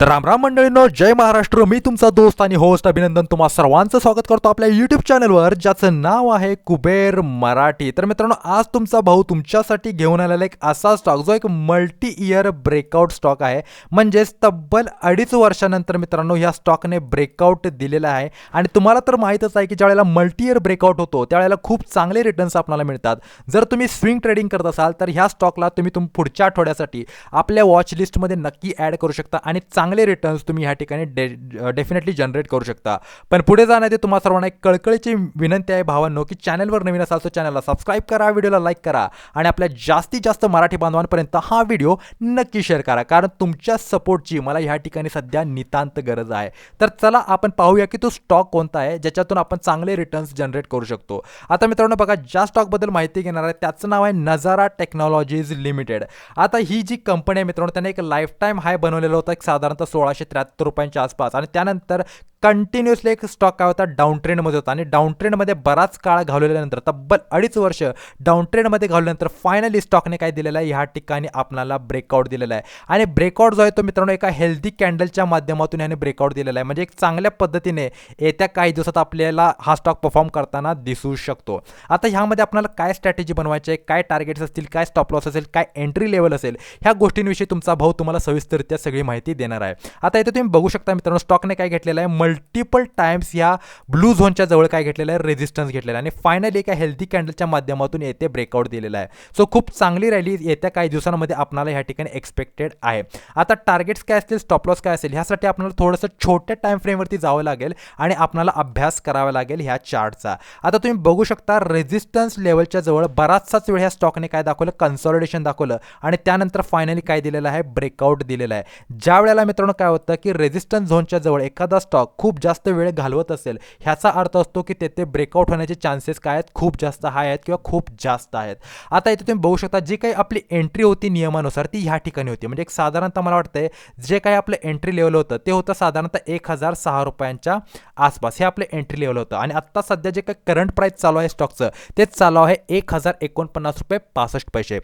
तर रामराम मंडळींनो जय महाराष्ट्र. मी तुमचा दोस्त आणि होस्ट अभिनंदन. तुम्हा सर्वांचं स्वागत करतो आपल्या युट्यूब चॅनलवर ज्याचं नाव आहे कुबेर मराठी. तर मित्रांनो आज तुमचा भाऊ तुमच्यासाठी घेऊन आलेला एक असा स्टॉक जो एक मल्टी इयर ब्रेकआउट स्टॉक आहे. म्हणजेच तब्बल अडीच वर्षानंतर मित्रांनो ह्या स्टॉकने ब्रेकआउट दिलेला आहे. आणि तुम्हाला तर माहीतच आहे की ज्यावेळेला मल्टी इयर ब्रेकआउट होतो त्यावेळेला खूप चांगले रिटर्न्स आपल्याला मिळतात. जर तुम्ही स्विंग ट्रेडिंग करत असाल तर ह्या स्टॉकला तुम्ही तुम पुढच्या आठवड्यासाठी आपल्या वॉच लिस्टमध्ये नक्की ॲड करू शकता. आणि चांगले रिटर्न्स तुम्ही ह्या ठिकाणी डे डेफिनेटली जनरेट करू शकता. पण पुढे जाण्याआधी तुम्हा सर्वांना एक कळकळीची विनंती आहे भावांनो की चॅनलवर नवीन असाल तर चॅनलला सबस्क्राईब करा व्हिडिओला लाईक करा आणि आपल्या जास्तीत जास्त मराठी बांधवांपर्यंत हा व्हिडिओ नक्की शेअर करा. कारण तुमच्या सपोर्टची मला ह्या ठिकाणी सध्या नितांत गरज आहे. तर चला आपण पाहूया की तो स्टॉक कोणता आहे ज्याच्यातून आपण चांगले रिटर्न्स जनरेट करू शकतो. आता मित्रांनो बघा ज्या स्टॉकबद्दल माहिती घेणार आहे त्याचं नाव आहे नजारा टेक्नॉलॉजीज लिमिटेड आता ही जी कंपनी आहे मित्रांनो त्याने एक लाईफ टाईम हाय बनवलेला होता एक साधारण साधारणतः सोळाशे त्र्याहत्तर रुपयांच्या आसपास. आणि त्यानंतर कंटिन्युअसली एक स्टॉक काय होता? डाऊन ट्रेंडमध्ये होता. आणि डाऊन ट्रेंडमध्ये बराच काळ घालवल्यानंतर तब्बल अडीच वर्ष डाऊन ट्रेंडमध्ये घालवल्यानंतर फायनली स्टॉकने काय दिलेलं आहे? ह्या ठिकाणी आपल्याला ब्रेकआउट दिलेला आहे. आणि ब्रेकआउट जो आहे तो मित्रांनो एका हेल्दी कॅन्डलच्या माध्यमातून याने ब्रेकआउट दिलेला आहे. म्हणजे एक चांगल्या पद्धतीने येत्या काही दिवसात आपल्याला हा स्टॉक परफॉर्म करताना दिसू शकतो. आता ह्यामध्ये आपल्याला काय स्ट्रॅटेजी बनवायची आहे? काय टार्गेट्स असतील? काय स्टॉप लॉस असेल? काय एंट्री लेवल असेल? ह्या गोष्टींविषयी तुमचा भाऊ तुम्हाला सविस्तररित्या सगळी माहिती देणार आहे. आता इथे तुम्ही बघू शकता मित्रांनो स्टॉकने काय घेतलेलं आहे? मल्टिपल टाइम्स या ब्लू झोनच्या जवळ काय घेतलेलं आहे? रेझिस्टन्स घेतलेला आहे. आणि फायनली एका हेल्दी कॅन्डलच्या माध्यमातून येथे ब्रेकआउट दिलेला आहे. सो खूप चांगली रॅली येत्या काही दिवसांमध्ये आपणाला ह्या ठिकाणी एक्सपेक्टेड आहे. आता टार्गेट्स काय असतील? स्टॉप लॉस काय असेल? ह्यासाठी आपल्याला थोडंसं छोट्या टाइम फ्रेमवरती जावं लागेल आणि आपल्याला अभ्यास करावा लागेल ह्या चार्टचा आता तुम्ही बघू शकता रेझिस्टन्स लेवलच्या जवळ बराचसाच वेळ ह्या स्टॉकने काय दाखवलं? कन्सॉलिडेशन दाखवलं. आणि त्यानंतर फायनली काय दिलेलं आहे? ब्रेकआउट दिलेलं आहे. ज्या वेळेला मित्रांनो काय होतं की रेझिस्टन्स झोनच्या जवळ एखादा स्टॉक खूप जास्त वेळ घालवत असेल. ह्याचा अर्थ असतो की तेथे ब्रेकआउट होण्याचे चान्सेस काय आहेत? खूप जास्त हाय आहेत किंवा खूप जास्त आहेत. आता इथे तुम्ही बघू शकता जी काही आपली एंट्री होती नियमानुसार ती ह्या ठिकाणी होती. म्हणजे एक साधारणतः मला वाटतंय जे काही आपलं एंट्री लेवल होतं ते होतं साधारणतः एक हजार सहा रुपयांच्या आसपास. हे आपलं एंट्री लेवल होतं. आणि आत्ता सध्या जे काही करंट प्राईस चालू आहे स्टॉकचं तेच चालू आहे एक हजार एकोणपन्नास रुपये पासष्ट पैसे.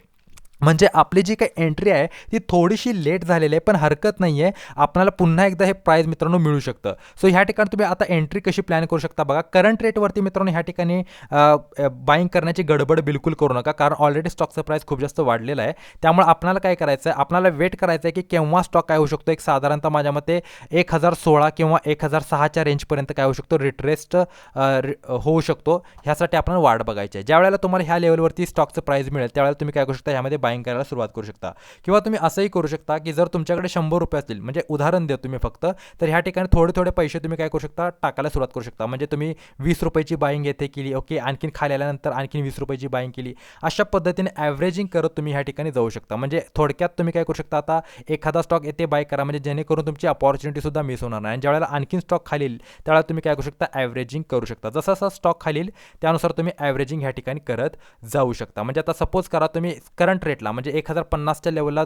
म्हणजे आपली जी काही एंट्री आहे ती थोडीशी लेट झालेली आहे पण हरकत नाही आहे आपल्याला पुन्हा एकदा हे प्राईज मित्रांनो मिळू शकतं. सो ह्या ठिकाणी तुम्ही आता एंट्री कशी प्लॅन करू शकता बघा. करंट रेटवरती मित्रांनो ह्या ठिकाणी बाईंग करण्याची गडबड बिलकुल करू नका कारण ऑलरेडी स्टॉकचं प्राईस खूप जास्त वाढलेलं आहे. त्यामुळे आपल्याला काय करायचं आहे आपल्याला वेट करायचं आहे की केव्हा स्टॉक काय होऊ शकतो? एक साधारणतः माझ्या मते एक हजार सोळा किंवा एक हजार सहाच्या रेंजपर्यंत काय होऊ शकतो? रिट्रेस्ट होऊ शकतो. ह्यासाठी आपण वाट बघायची आहे. ज्या वेळेला तुम्हाला ह्या लेवलवरती स्टॉकचं प्राईस मिळेल त्यावेळेला तुम्ही काय करू शकता? ह्यामध्ये बाईंग करायला सुरुवात करू शकता. किंवा तुम्ही असंही करू शकता की जर तुमच्याकडे शंभर रुपये असतील म्हणजे उदाहरण द्या तुम्ही फक्त तर ह्या ठिकाणी थोडे थोडे पैसे तुम्ही काय करू शकता? टाकायला सुरुवात करू शकता. म्हणजे तुम्ही वीस रुपयाची बाईंग येथे केली ओके आणखीन खाली आल्यानंतर आणखीन वीस रुपयाची बाईंग केली. अशा पद्धतीने ॲव्हरेजिंग करत तुम्ही ह्या ठिकाणी जाऊ शकता. म्हणजे थोडक्यात तुम्ही काय करू शकता आता एखादा स्टॉक येथे बाय करा म्हणजे जेणेकरून तुमची अपॉर्च्युनिटीसुद्धा मिस होणार नाही. आणि ज्यावेळेला आणखीन स्टॉक खालील त्यावेळेला तुम्ही काय करू शकता? ॲव्हरेजिंग करू शकता. जसा जसा स्टॉक खालील त्यानुसार तुम्ही ॲव्हरेजिंग ह्या ठिकाणी करत जाऊ शकता. म्हणजे आता सपोज करा तुम्ही करंट रेट रेटला म्हणजे एक हजार पन्नासच्या लेवलला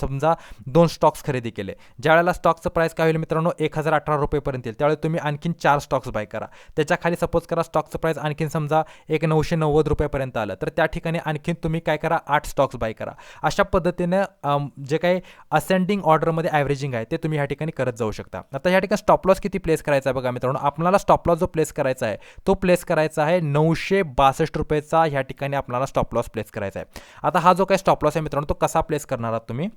समजा दोन स्टॉक्स खरेदी केले. ज्यावेळेला स्टॉकचं प्राईस काय होईल मित्रांनो? एक हजार अठरा रुपयेपर्यंत येईल. त्यावेळेला तुम्ही आणखीन चार स्टॉक्स बाय करा. त्याच्याखाली सपोज करा स्टॉकचं प्राईस आणखीन समजा एक नऊशे नव्वद रुपयापर्यंत आलं. तर त्या ठिकाणी आणखीन तुम्ही काय करा? आठ स्टॉक्स बाय करा. अशा पद्धतीनं जे काही असेंडिंग ऑर्डरमध्ये ॲव्हरेजिंग आहे ते तुम्ही ह्या ठिकाणी करत जाऊ शकता. आता ह्या ठिकाणी स्टॉप लॉस किती प्लेस करायचा आहे बघा मित्रांनो? आपल्याला स्टॉप लॉस जो प्लेस करायचा आहे तो प्लेस करायचा आहे नऊशे बासष्ट रुपयेचा ह्या ठिकाणी आपल्याला स्टॉप लॉस प्लेस करायचा आहे. आता हा जो काही स्टॉप लॉस आहे मित्रांनो तो कसा प्लेस करणार आहात तुम्ही?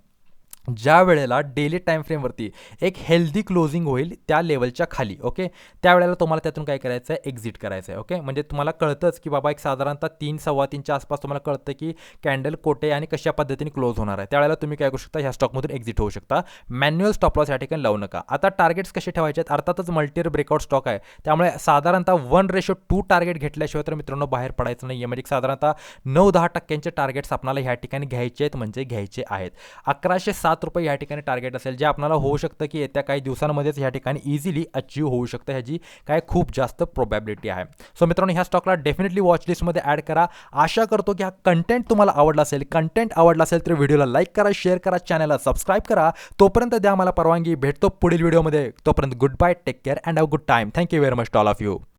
ज्या वेळेला डेली टाईम फ्रेमवरती एक हेल्दी क्लोजिंग होईल त्या लेवलच्या खाली ओके त्यावेळेला तुम्हाला त्यातून काय करायचं आहे एक्झिट करायचं आहे ओके म्हणजे तुम्हाला कळतंच की बाबा एक साधारणतः तीन सव्वा तीनच्या आसपास तुम्हाला कळतं की कॅन्डल कोठे आणि कशा पद्धतीने क्लोज होणार आहे. त्यावेळेला तुम्ही काय करू शकता? ह्या स्टॉकमधून एक्झिट होऊ शकता. मॅन्युअल स्टॉप लॉस या ठिकाणी लावू नका. आता टार्गेट्स कसे ठेवायचे आहेत? अर्थातच मल्टीर ब्रेकआउट स्टॉक आहे. त्यामुळे साधारणतः वन रेशो टू टार्गेट घेतल्याशिवाय तर मित्रांनो बाहेर पडायचं नाही आहे म्हणजे साधारणतः नऊ दहा टक्क्यांचे टार्गेट्स आपल्याला ह्या ठिकाणी घ्यायचे आहेत म्हणजे घ्यायचे आहेत. अकराशे सात सात रुपये या ठिकाणी टार्गेट असेल जे आपल्याला होऊ शकतं की येत्या काही दिवसांमध्येच या ठिकाणी इझिली अचीव होऊ शकतं ह्याची काय खूप जास्त प्रोबॅबिलिटी आहे. सो मित्रांनो ह्या स्टॉकला डेफिनेटली वॉचलिस्टमध्ये ॲड करा. आशा करतो की हा कंटेंट तुम्हाला आवडला असेल. कंटेंट आवडला असेल तर व्हिडिओला लाईक करा शेअर करा चॅनलला सबस्क्राईब करा. तोपर्यंत द्या मला परवानगी. भेटतो पुढील व्हिडिओमध्ये तोपर्यंत good bye take care and have good time thank you very much all of you